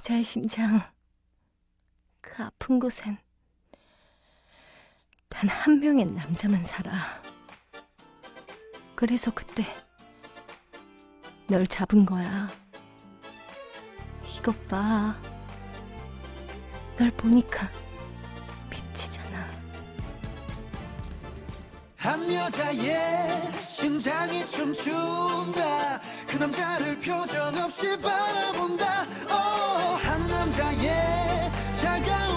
여자의 심장, 그 아픈 곳엔 단 한 명의 남자만 살아. 그래서 그때 널 잡은 거야. 이것 봐. 널 보니까 미치잖아. 한 여자의 심장이 춤춘다 그 남자를 표정 없이 바라본다. oh, 한 남자의 차가운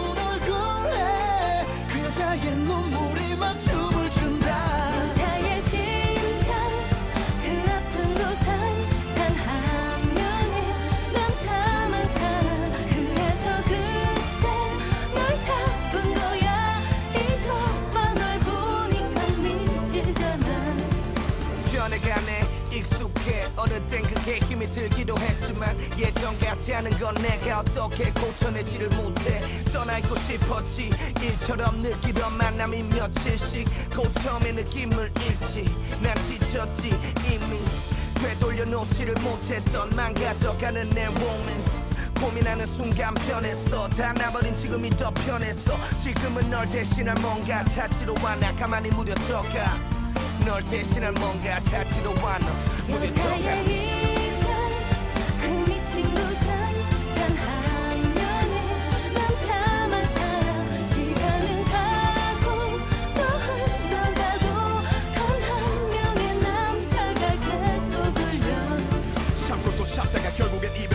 익숙해 어느 땐 그게 힘이 들기도 했지만 예전 같지 않은 건 내가 어떻게 고쳐내지를 못해. 떠나있고 싶었지. 일처럼 느끼던 만남이 며칠씩 고처음의 느낌을 잃지. 난 지쳤지 이미. 되돌려 놓지를 못했던 망가져가는 내 로맨스 고민하는 순간 변했어. 다 나버린 지금이 더 편했어. 지금은 널 대신할 뭔가 찾지로 와나 가만히 무뎌져가 널 대신할 뭔가 찾지도 않아 무뎌져가 여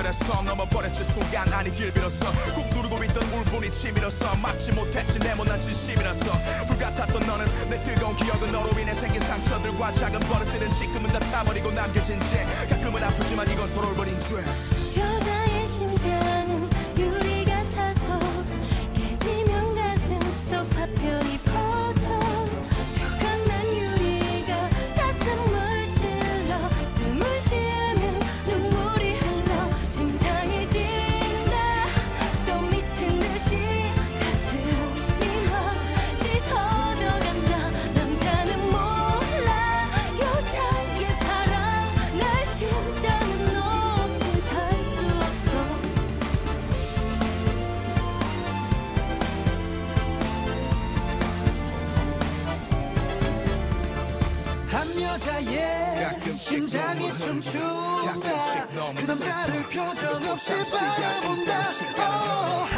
이별했어 넘어버렸지 순간 아니 길 빌었어. 꾹 누르고 있던 울분이 치밀었어. 막지 못했지 내 못난 진심이라서. 불같았던 너는 내 뜨거운 기억은 너로 인해 생긴 상처들과 작은 버릇들은 지금은 다 타버리고 남겨진 죄. 가끔은 아프지만 이건 서로를 버린 죄 한 여자의 심장이 춤춘다 그 남자를 표정 없이 바라본다. oh,